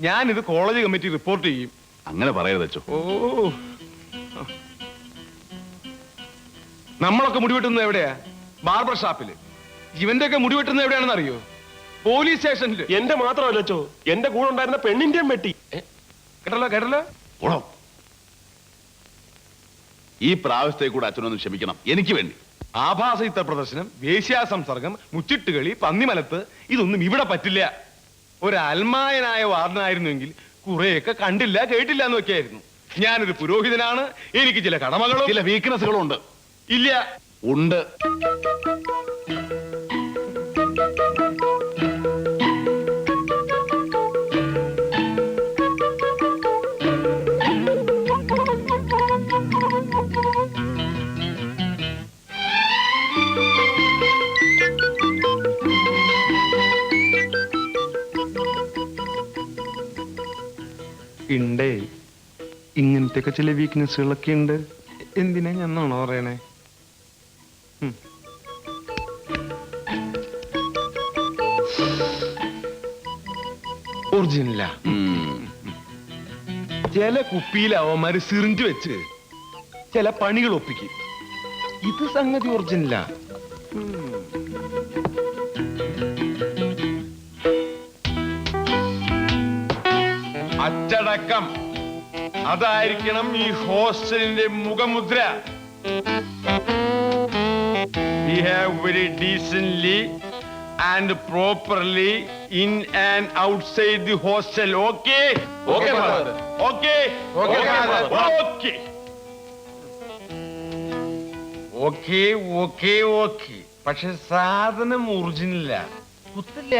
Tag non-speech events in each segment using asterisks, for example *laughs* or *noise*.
ഞാനിത് college committee report ചെയ്യും. അങ്ങനെ പറയരുത് അച്ചോ ഓ. നമ്മളൊക്കെ മുടിവെട്ടുന്നത് എവിടെയാ? ബാർബർ ഷാപ്പിൽ. ഇവന്റെ ഒക്കെ മുടി വെട്ടുന്നത് എവിടെയാണെന്ന് അറിയോ പോലീസ് സ്റ്റേഷനിൽ. എന്റെ മാത്രമല്ല അച്ചോ എന്റെ കൂടെ ഉണ്ടായിരുന്ന പെണ്ണിന്റെയും വെട്ടി കേട്ടല്ലോ കേട്ടല്ലോ? പോടോ ഈ പ്രാവശ്യത്തെ കൂടെ അച്ഛനൊന്ന് ക്ഷമിക്കണം. എനിക്ക് വേണ്ടി. ആഭാസ ചിത്ര പ്രദർശനം വേശ്യാ സംസർഗം മുച്ചിട്ടുകളി പന്നിമലത്ത് ഇതൊന്നും ഇവിടെ പറ്റില്ല. ഒരു അൽമായനായ വാർഡനായിരുന്നുവെങ്കിൽ കുറെയൊക്കെ കണ്ടില്ല കേട്ടില്ല എന്നൊക്കെയായിരുന്നു ഞാനൊരു പുരോഹിതനാണ് എനിക്ക് ചില കടമകളും ചില വീക്ക്നെസ്സുകളും ഉണ്ട് ഇല്ല. ഉണ്ട്. ഉണ്ടേ ഇങ്ങനത്തെ ഒക്കെ ചില വീക്ക്നെസ്സുകളൊക്കെ ഉണ്ട് എന്തിനാ എന്നാണോ പറയണേ? ഒറിജിനല. ചില കുപ്പിയിൽ അവന്മാര് സിറിഞ്ച് വെച്ച് ചില പണികൾ ഒപ്പിക്കും ഇത് സംഗതി ഒറിജിനലാ അച്ചടക്കം അതായിരിക്കണം ഈ ഹോസ്റ്റലിന്റെ മുഖമുദ്ര. We have very decently and properly in and outside the hostel okay okay okay okay okay okay പക്ഷെ സാധനം ഒറിജിനല്ല കുത്തില്ല.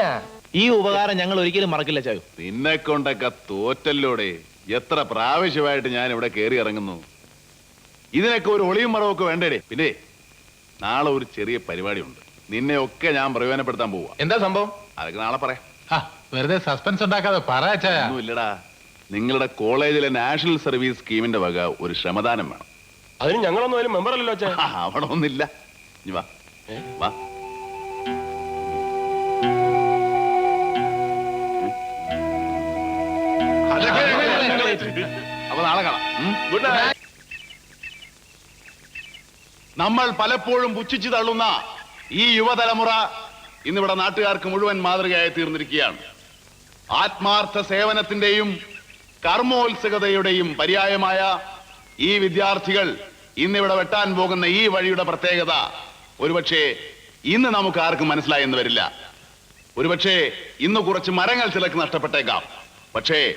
ഈ ഉപകാരം ഞങ്ങൾ ഒരിക്കലും മറക്കില്ല ചായു. നിന്നെ കൊണ്ടൊക്കെ തോറ്റല്ലോടെ. എത്ര പ്രാവശ്യമായിട്ട് ഞാൻ ഇവിടെ കയറി ഇറങ്ങുന്നു. ഇതിനൊക്കെ ഒരു ഒളിയും മറവൊക്കെ വേണ്ടേ പിന്നെ നാളെ ഒരു ചെറിയ പരിപാടിയുണ്ട്. നിന്നെ ഒക്കെ ഞാൻ പ്രയോജനപ്പെടുത്താൻ പോവാ. എന്താ സംഭവം? അതൊക്കെ നാളെ പറയാം. ആ, വെറുതെ സസ്പെൻസ് ഉണ്ടാക്കാതെ പറ ചായ. ഒന്നുമില്ലടാ. നിങ്ങളുടെ കോളേജിലെ നാഷണൽ സർവീസ് സ്കീമിന്റെ വക ഒരു ശ്രമദാനം വേണം. അതിന് ഞങ്ങളൊന്നും അതിന് മെമ്പർ അല്ലല്ലോ അവിടെ ഒന്നില്ല വാ. വാ. അപ്പൊ നാളെ കാണാം. ഗുഡ് നൈറ്റ് നമ്മൾ പലപ്പോഴും പുച്ഛിച്ചു തള്ളുന്ന ഈ യുവതലമുറ ഇന്നിവിടെ നാട്ടുകാർക്ക് മുഴുവൻ മാതൃകയായി തീർന്നിരിക്കുകയാണ്. ആത്മാർത്ഥ സേവനത്തിന്റെയും കർമ്മോത്സുകതയുടെയും പര്യായമായ ഈ വിദ്യാർത്ഥികൾ ഇന്നിവിടെ വെട്ടാൻ പോകുന്ന ഈ വഴിയുടെ പ്രത്യേകത ഒരുപക്ഷെ ഇന്ന് നമുക്ക് ആർക്കും മനസ്സിലായെന്ന് വരില്ല. ഒരുപക്ഷെ ഇന്ന് കുറച്ച് മരങ്ങൾ ചിലക്ക് നഷ്ടപ്പെട്ടേക്കാം. പക്ഷേ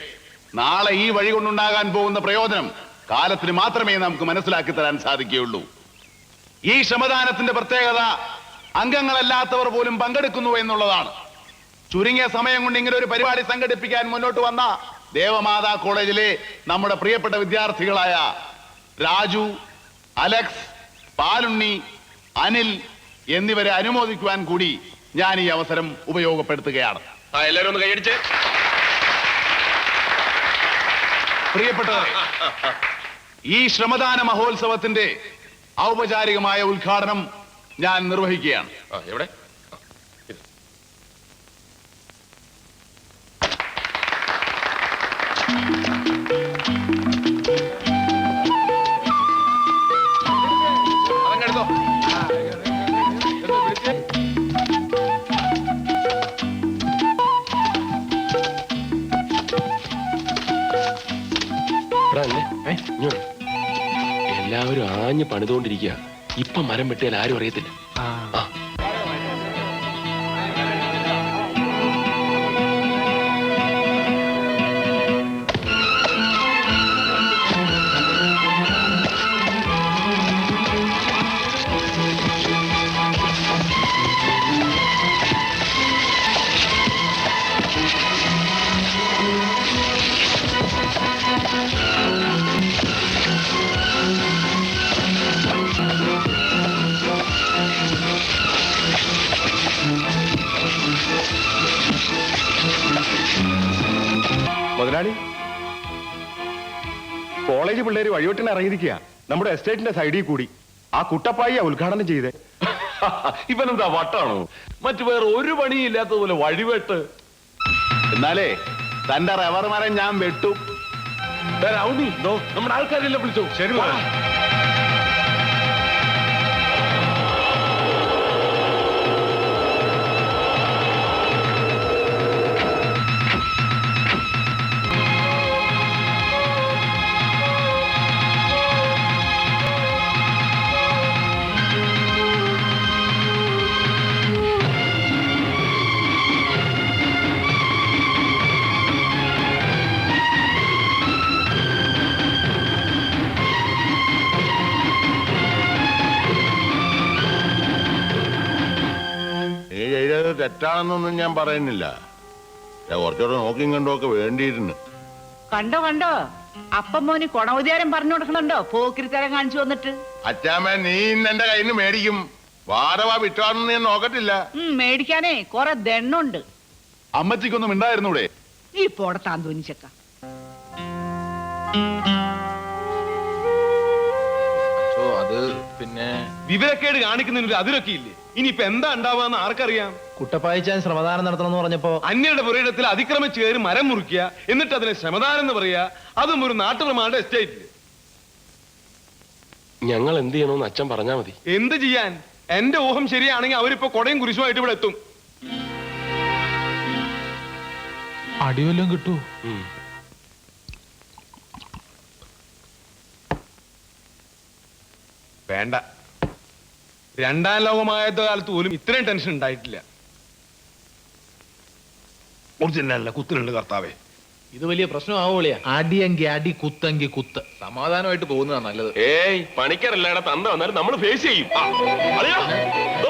നാളെ ഈ വഴി കൊണ്ടുണ്ടാകാൻ പോകുന്ന പ്രയോജനം കാലത്തിന് മാത്രമേ നമുക്ക് മനസ്സിലാക്കി തരാൻ സാധിക്കുകയുള്ളൂ. ഈ ശ്രമദാനത്തിന്റെ പ്രത്യേകത അംഗങ്ങളല്ലാത്തവർ പോലും പങ്കെടുക്കുന്നു എന്നുള്ളതാണ്. ചുരുങ്ങിയ സമയം കൊണ്ട് ഇങ്ങനെ ഒരു പരിപാടി സംഘടിപ്പിക്കാൻ മുന്നോട്ട് വന്ന ദേവമാതാ കോളേജിലെ നമ്മുടെ പ്രിയപ്പെട്ട വിദ്യാർത്ഥികളായ രാജു അലക്സ് പാലുണ്ണി അനിൽ എന്നിവരെ അനുമോദിക്കുവാൻ കൂടി ഞാൻ ഈ അവസരം ഉപയോഗപ്പെടുത്തുകയാണ്. എല്ലാവരും ഒന്ന് കൈയടിച്ച്. പ്രിയപ്പെട്ടവരെ ഈ ശ്രമദാന മഹോത്സവത്തിന്റെ ഔപചാരികമായ ഉദ്ഘാടനം ഞാൻ നിർവഹിക്കുകയാണ്. എവിടെ? അല്ലേ? എല്ലാവരും ആഞ്ഞ് പണിതുകൊണ്ടിരിക്കുക. ഇപ്പൊ മരം വെട്ടിയാൽ ആരും അറിയത്തില്ല. മുതലാളി. കോളേജ് പിള്ളേര് വഴിയോട്ടിന് ഇറങ്ങിയിരിക്കുക നമ്മുടെ എസ്റ്റേറ്റിന്റെ സൈഡിൽ കൂടി. ആ കുട്ടപ്പായി ഉദ്ഘാടനം ചെയ്തേ. *laughs* ഇവനെന്താ വട്ടാണോ? മറ്റു വേറെ ഒരു പണിയില്ലാത്തതുപോലെ വഴിവെട്ട്. എന്നാലേ തന്റെ റവർമാരെ മരം ഞാൻ വെട്ടും. നമ്മുടെ ആൾക്കാരെല്ലാം വിളിച്ചു? ശരി തെറ്റാണെന്നൊന്നും ഞാൻ പറയുന്നില്ല. ഞാൻ കുറച്ചുകൂടെ നോക്കിയും കണ്ടുമൊക്കെ വേണ്ടിയിരുന്നു. കണ്ടോ കണ്ടോ? അപ്പം മോന് കൊണവുദ്യാരം പറഞ്ഞു കൊടുക്കണുണ്ടോ? പോക്കിരിത്തരം കാണിച്ചു വന്നിട്ട് അച്ചാമ്മ നീ ഇന്ന് എന്റെ കയ്യിൽ നിന്ന് മേടിക്കും. വാരവാ വിറ്റാണെന്ന് ഞാൻ നോക്കത്തില്ല. ഉം, മേടിക്കാനേ കൊറേ ദണ്ണുണ്ട്. അമ്മച്ചിക്കൊന്നും ഉണ്ടായിരുന്നൂടെ നീ പോടത്താൻ തോന്നിച്ചക്ക അത് പിന്നെ വിവരക്കേട് കാണിക്കുന്നതിന് ഒരു അതിരൊക്കെ ഇല്ലേ ഇനിയിപ്പൊ എന്താ ഉണ്ടാവുക ആർക്കറിയാം? കുട്ടപ്പായിച്ചാൻ ശ്രമദാനം നടത്തണം എന്ന് പറഞ്ഞപ്പോ അന്യരുടെ പുരയിടത്തിൽ അതിക്രമിച്ച് കയറി മരം മുറിക്കുക എന്നിട്ട് അതിനെ ശ്രമദാനം എന്ന് പറയുക അതും ഒരു നാട്ടുപ്രമാണയുടെ എസ്റ്റേറ്റിൽ ഞങ്ങൾ എന്ത് ചെയ്യണമെന്ന് അച്ഛൻ പറഞ്ഞാ മതി. എന്ത് ചെയ്യാൻ? എന്റെ ഊഹം ശരിയാണെങ്കിൽ അവരിപ്പോ കൊടയും കുരിശുമായിട്ട് ഇവിടെ എത്തും. അടിവല്ലം കിട്ടൂ. വേണ്ട. രണ്ടാം ലോകമായത് കാലത്ത് പോലും ഇത്രയും ടെൻഷൻ ഉണ്ടായിട്ടില്ല. ഒറിജിനല്ല കുത്തിനുണ്ട് കർത്താവേ. ഇത് വലിയ പ്രശ്നമാവോളിയാ അടിയെങ്കി അടി കുത്തെങ്കി കുത്ത്. സമാധാനമായിട്ട് പോകുന്നതാണ് നല്ലത്. ഏയ് പണിക്കരല്ലേടാ തന്ത വന്നാലും നമ്മൾ ഫേസ് ചെയ്യും.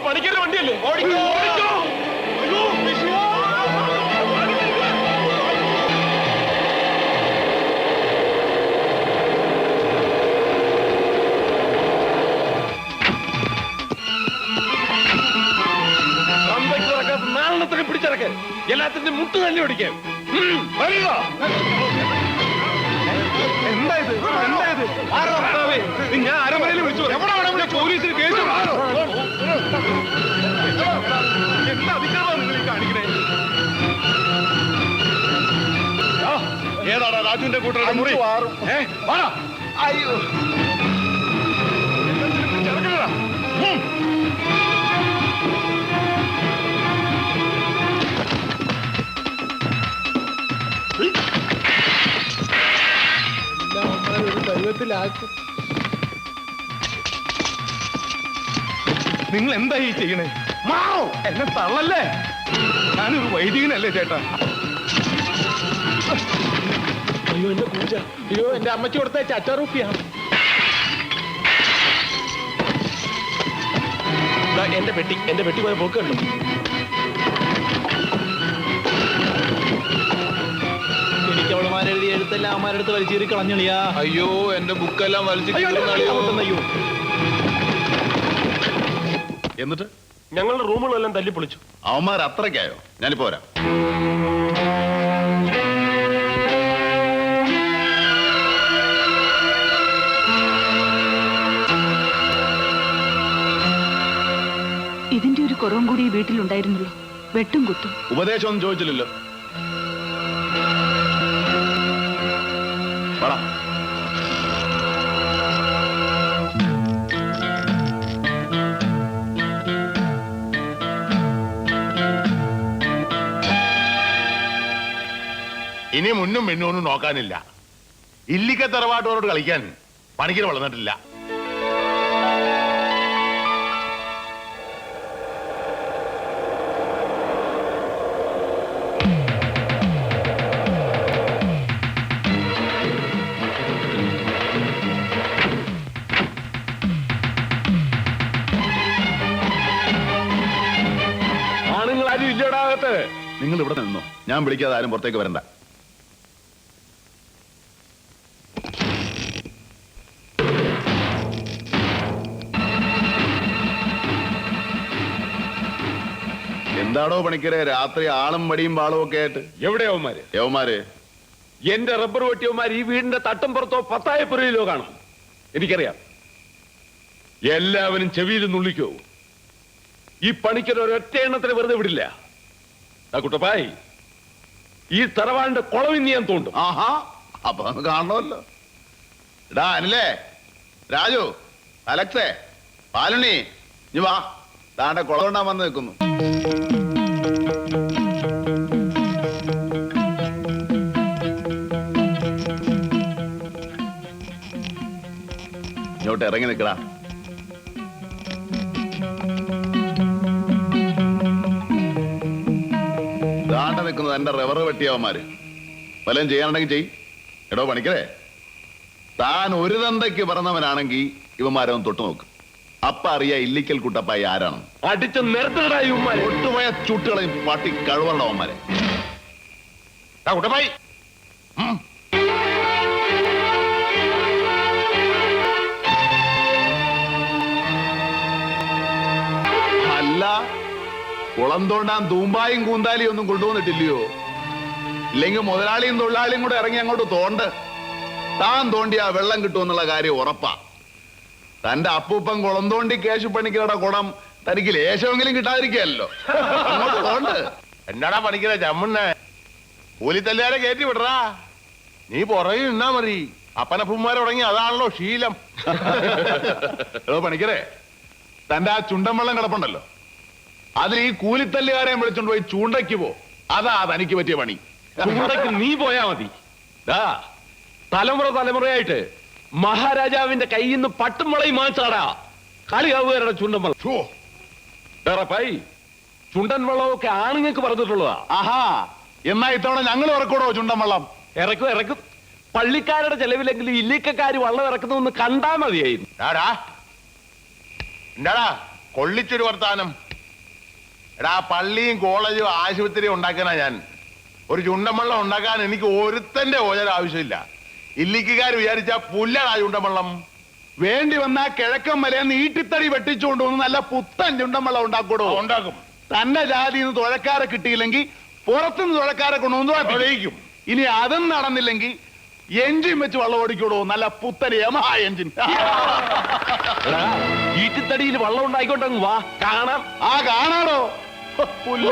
പണിക്കരുടെ വണ്ടിയല്ലേ? ഓടിക്കോ, ഓടിക്കോ. നാലെണ്ണത്തിനെ എല്ലാത്തിന്റെ മുട്ട് തന്നെ ഓടിക്കാം എന്തായത് എന്തായത് ഞാൻ അരമനയിൽ വിളിച്ചു. എവിടെ പോലീസിന് കേസ് കൊടുക്കും. എന്താ അതിക്രമം നിങ്ങൾ കാണിക്കണേ? ഏതാടാ രാജുവിന്റെ കൂട്ടരുടെ മുറി? ഏ, വാടാ. അയ്യോ. എല്ലാത്തിനും ഉം. നിങ്ങൾ എന്താ ഈ ചെയ്യണേ? മാറോ എന്നെ തള്ളല്ലേ? ഞാനൊരു വൈദികനല്ലേ ചേട്ടാ. അയ്യോ എന്റെ പൂജ. അയ്യോ എന്റെ അമ്മച്ചി കൊടുത്ത ചച്ചാറുപ്പിയാ ദാ, എന്റെ പെട്ടി എന്റെ പെട്ടി പോയ പോക്ക് കണ്ടു. എഴുത്തെല്ലാം അടുത്ത് വലിച്ചേറി കളഞ്ഞളിയാ അയ്യോ എന്റെ ബുക്കെല്ലാം വലിച്ചു അയ്യോ, എന്നിട്ട്? ഞങ്ങളുടെ റൂമുകളെല്ലാം തല്ലി പൊളിച്ചു അവന്മാർ അത്രയ്ക്കായോ? ഞാനിപ്പോ വരാം. ഇതിന്റെ ഒരു കുറവും കൂടി ഈ വീട്ടിലുണ്ടായിരുന്നുള്ളൂ വെട്ടും കുത്തും. ഉപദേശമൊന്നും ചോദിച്ചില്ലല്ലോ. ഇനി മുന്നും പിന്നൊന്നും നോക്കാനില്ല. ഇല്ലിക്ക തറവാട്ടോരോട് കളിക്കാൻ പണിക്കിന് വളർന്നിട്ടില്ല. നിങ്ങൾ ഇവിടെ നിന്നോ. ഞാൻ വിളിക്കാതെ ആരും പുറത്തേക്ക് വരണ്ട. എന്താടോ പണിക്കരെ? രാത്രി ആളും മടിയും വാളും ഒക്കെ ആയിട്ട്. എവിടെയാവുമാര് യവന്മാര്. എന്റെ റബ്ബർ വെട്ടിയവന്മാർ ഈ വീടിന്റെ തട്ടും പുറത്തോ പത്തായപ്പുരയിലോ കാണും. എനിക്കറിയാം. എല്ലാവരും ചെവിയിൽ നുള്ളിക്കോ. ഈ പണിക്കർ ഒരൊറ്റ എണ്ണത്തിന് വെറുതെ വിടില്ല. കുട്ടപ്പായി ഈ തറവാടിന്റെ കുളവിന്ന് ഞാൻ തോണ്ടും. ആഹാ അപ്പൊ നമുക്ക് കാണണമല്ലോ. എടാ അനിലേ രാജു അലക്സേ പാലുണി ഇനി വാ. താണ്ടെ കുളകൊണ്ടാൻ വന്ന് നിൽക്കുന്നു. ഇങ്ങോട്ട് ഇറങ്ങി നിൽക്കടാ. ദാണ്ട നിൽക്കുന്നത് എന്റെ റെവർ വെട്ടിയവന്മാര്. വല്ലതും ചെയ്യാനുണ്ടെങ്കിൽ ചെയ്. എടോ പണിക്കരേ. താൻ ഒരു തന്തയ്ക്ക് പറഞ്ഞവനാണെങ്കിൽ ഇവന്മാരൊന്ന് തൊട്ടു നോക്ക്. അപ്പ അറിയാ ഇല്ലിക്കൽ കുട്ടപ്പായി ആരാണ് അടിച്ച് ഒട്ടുപോയ ചുട്ടുകളെയും പട്ടി കഴിവുള്ളവന്മാരെ കുട്ടപ്പായി. കുളം തോണ്ടാൻ തൂമ്പായും കൂന്താലിയും ഒന്നും കൊണ്ടുവന്നിട്ടില്ലയോ? ഇല്ലെങ്കിൽ മുതലാളിയും തൊഴിലാളിയും കൂടെ ഇറങ്ങി അങ്ങോട്ട് തോണ്ട്. താൻ തോണ്ടി ആ വെള്ളം കിട്ടുമെന്നുള്ള കാര്യം ഉറപ്പാ. തന്റെ അപ്പൂപ്പൻ കുളം തോണ്ടി കേശു പണിക്കരുടെ കുളം തനിക്ക് ലേശമെങ്കിലും കിട്ടാതിരിക്കല്ലോ അങ്ങോട്ട് തോണ്ട്. എന്നാടാ പണിക്കര ചമ്മുണ്ണ? കൂലിത്തല്ലുകാരെ കയറ്റി വിടറാ. നീ പുറകിൽ നിന്നാ മതി. അപ്പനപ്പന്മാർ തുടങ്ങി അതാണല്ലോ ശീലം. ഏതോ പണിക്കരെ. തന്റെ ആ ചുണ്ടൻ വെള്ളം കിടപ്പുണ്ടല്ലോ. അതിൽ ഈ കൂലിത്തല്ലുകാരെ വിളിച്ചോണ്ട് പോയി ചൂണ്ടയ്ക്ക് പോ. അതാ തനിക്ക് പറ്റിയ പണി. ചൂണ്ടയ്ക്ക് നീ പോയാ മതി. തലമുറ തലമുറയായിട്ട് മഹാരാജാവിന്റെ കയ്യിൽ നിന്ന് പട്ടും മുളയും മാച്ചാടാ കളിയാവുകാരുടെ ചുണ്ടൻ ഡേറപ്പായി ചുണ്ടൻ വെള്ളമൊക്കെ ആണുങ്ങൾക്ക് പറഞ്ഞിട്ടുള്ളതാ. ആഹാ എന്നാ ഇത്തവണ ഞങ്ങൾ ഇറക്കൂടോ ചുണ്ടൻ വള്ളം? ഇറക്കും ഇറക്കും. പള്ളിക്കാരുടെ ചെലവിലെങ്കിലും ഇല്ലിക്കക്കാര് വള്ളം ഇറക്കുന്നൊന്ന് കണ്ടാ മതിയായിരുന്നു. കൊള്ളിച്ചൊരു വർത്താനം. എടാ പള്ളിയും കോളേജും ആശുപത്രിയും ഉണ്ടാക്കാനാ ഞാൻ. ഒരു ചുണ്ടമ്മള്ളം ഉണ്ടാക്കാൻ എനിക്ക് ഒരുത്തന്റെ ഓജര ആവശ്യമില്ല. ഇല്ലിക്കുകാർ വിചാരിച്ച പുല്ലടാ ചുണ്ടമ്മള്ളം വേണ്ടി വന്നാ കിഴക്കൻ മലയെന്ന് ഈട്ടിത്തടി വെട്ടിച്ചുകൊണ്ട് വന്ന് നല്ല പുത്തൻ ചുണ്ടമ്പള്ളം ഉണ്ടാക്കൂടോ? ഉണ്ടാക്കും. തന്റെ ജാതിയിൽ നിന്ന് തുഴക്കാരെ കിട്ടിയില്ലെങ്കിൽ പുറത്തുനിന്ന് തുഴക്കാരെ കൊണ്ടുവന്ന് ഇനി അതും നടന്നില്ലെങ്കിൽ എഞ്ചിൻ വെച്ച് വെള്ളം ഓടിക്കൂടോ? നല്ല പുത്തൻ യമഹ എഞ്ചിൻ. ഈട്ടിത്തടിയിൽ ഈറ്റിത്തടിയിൽ വള്ളം ഉണ്ടായിക്കോട്ടെ വാ. കാണാം. ആ കാണാടോ. Populi.